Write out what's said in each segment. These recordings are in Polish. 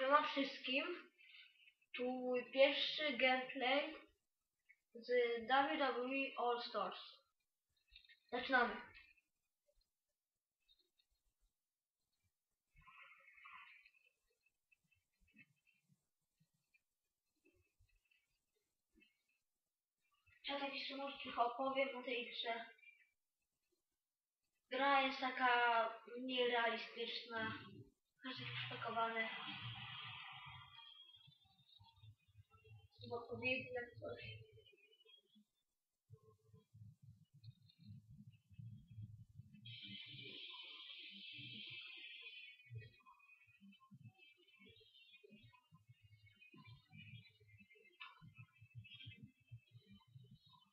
Siema wszystkim. Tu pierwszy gameplay z WWE All Stars. Zaczynamy. Ja tak jeszcze może trochę opowiem o tej grze. Gra jest taka mniej realistyczna. Każdy jest przypakowany. W odpowiedzi na coś.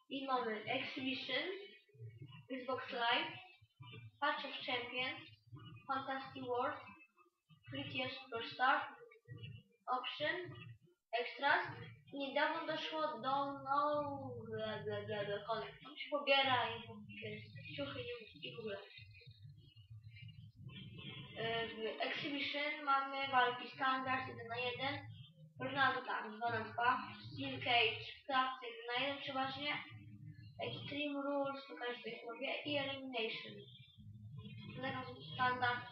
I mamy Exhibition, Xbox Live, Patch of Champions, Fantasy World, Prettier Superstar, Option, Extras. Niedawno doszło do no connect. On się pobiera i ciuchy i w ogóle. W Exhibition mamy walki standard 1 na 1, Tornado tak, 2 na 2, Steel Cage, klatce 1 na 1 przeważnie, Extreme Rules, to każdy ich powie, i Elimination. Teraz standard.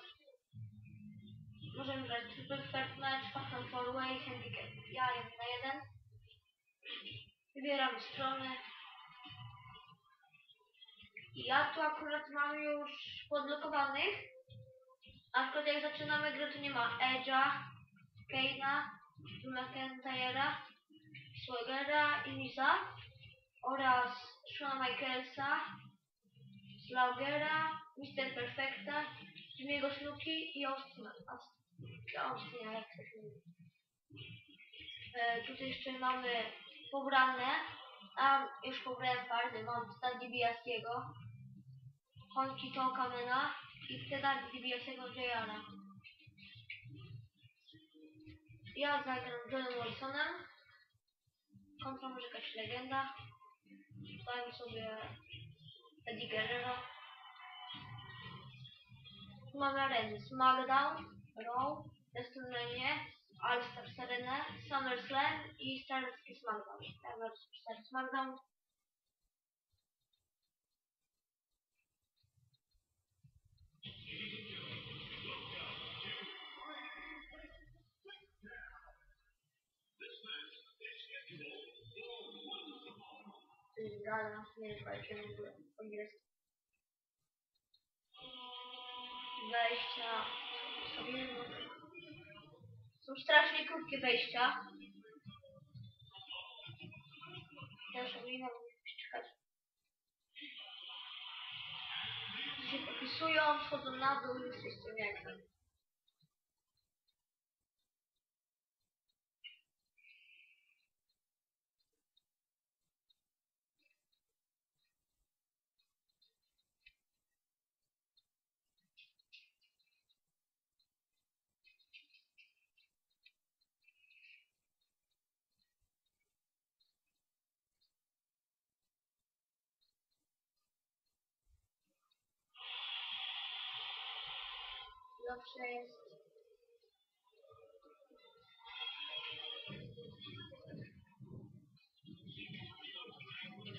Możemy grać Triple Threat Match, Fatal 4 Way, Handicap. Ja 1 na 1. Wybieramy strony. I ja tu akurat mam już podlokowanych. Na przykład jak zaczynamy grę, to nie ma Edge'a, Kane'a, McIntyre'a, Swagera i Miza oraz Shona Michaelsa, Slaugera, Mr. Perfecta, Jimmy'ego Snuki i. Austina, Austina jak to się mówi. E, tutaj jeszcze mamy pobrane, a już pobrałem fardy, mam Stan DiBiaskiego, Honki Tokamena i Teda DiBiasiego Jayana. Ja zagram Johnem Wilsonem, kontra może jakaś legenda, dajmy sobie Eddie Guerrero. Mamy areny SmackDown, Raw, WrestleMania, All Stars Arena, SummerSlam i Starsky SmackDown. Star SmackDown. Gala, nie wiem, jak się. Sobie są strasznie krótkie wejścia. Też powinnam czekać. się popisują, schodzą na dół i jest tym zawsze jest.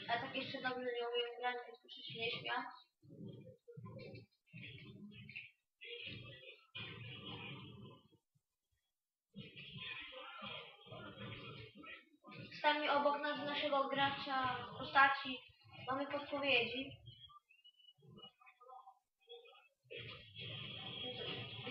A tak jeszcze dobrze nie umiem grać, więc proszę się nie śmiać. Sami obok nas naszego gracza postaci mamy podpowiedzi.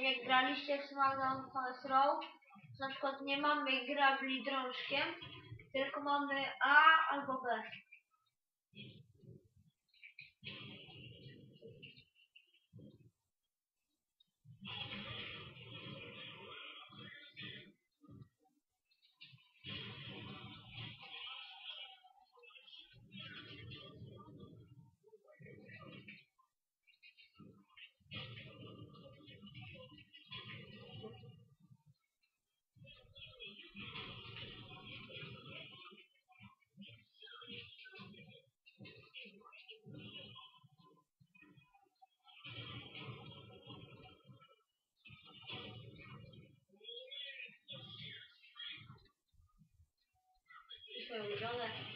wiem jak graliście w SmackDown to na przykład nie mamy grabli drążkiem, tylko mamy A albo B. 用不着。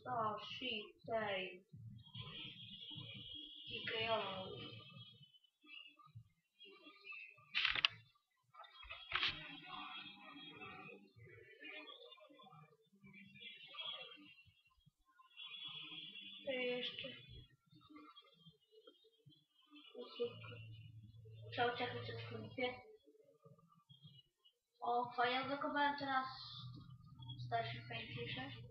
Star, Sheep, Tay. I KO. To jeszcze. Usługka. Trzeba uciekać. O, fajnie odblokowałem teraz starszy Paintisher.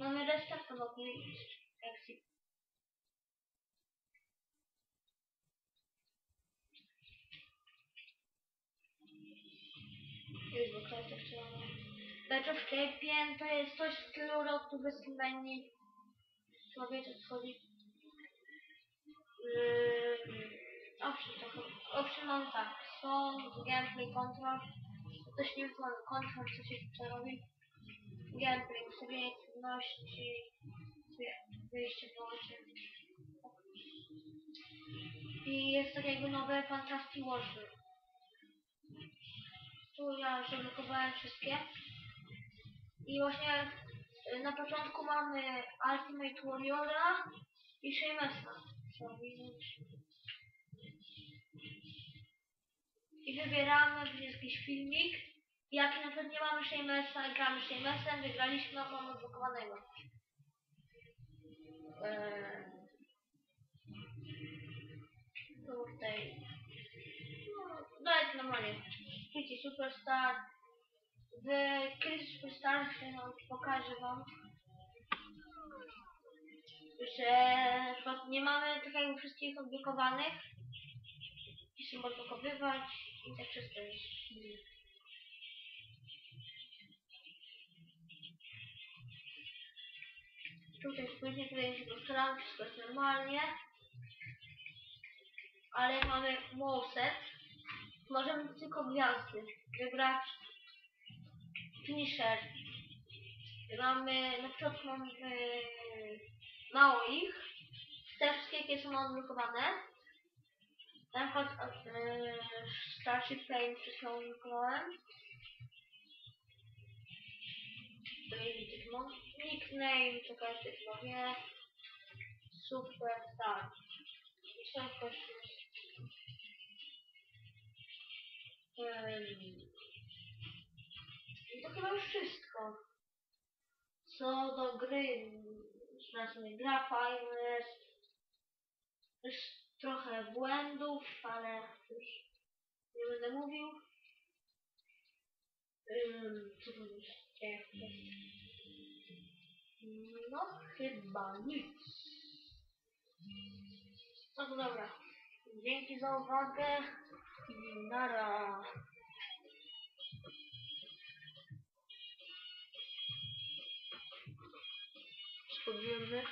Mamy restart obok Exit. Już bo ktoś jeszcze mamy. Batch of Champion to jest coś w stylu Road to WrestleMania. Chyba wiecie o co chodzi. Yy, owszem, to owszem mam tak. Są gameplay control. Też nie wiem control, co się tutaj robi. Gameplay, ustawienie trudności. Wyjście, wyłącznie. I jest tak jakby nowe Fantastic Warsy. Tu ja już odblokowałem wszystkie. I właśnie y, na początku mamy Ultimate Warriora i widzieć. I wybieramy, jest jakiś filmik. Jak na przykład nie mamy Sheamusa, gramy Sheamusem, wygraliśmy, no mamy odblokowanego. Eee, tutaj. No, dajcie normalnie. Kitty Superstar. W Kitty Superstar no, pokażę wam. Że nie mamy tak jakby wszystkich odblokowanych. Musimy odblokowywać i tak wszystko jest. Tutaj spójrzcie, tutaj się postaram, wszystko jest normalnie. Ale mamy wallset, możemy tylko gwiazdy wybrać finisher. Mamy, na początku mamy yy, mało ich. Te wszystkie, jakie są odblokowane. Na przykład yy, Starship Pain wszystko odblokowałem. To jest Digimon. Nickname, to każdy chyba wie. Super, tak. Ym, I to chyba już wszystko. Co do gry, na sobie gra fajna jest. Jest trochę błędów, ale już nie będę mówił. Ym, co tu jeszcze? No chyba nic. No to dobra. Dzięki za uwagę i nara. Spróbujemy.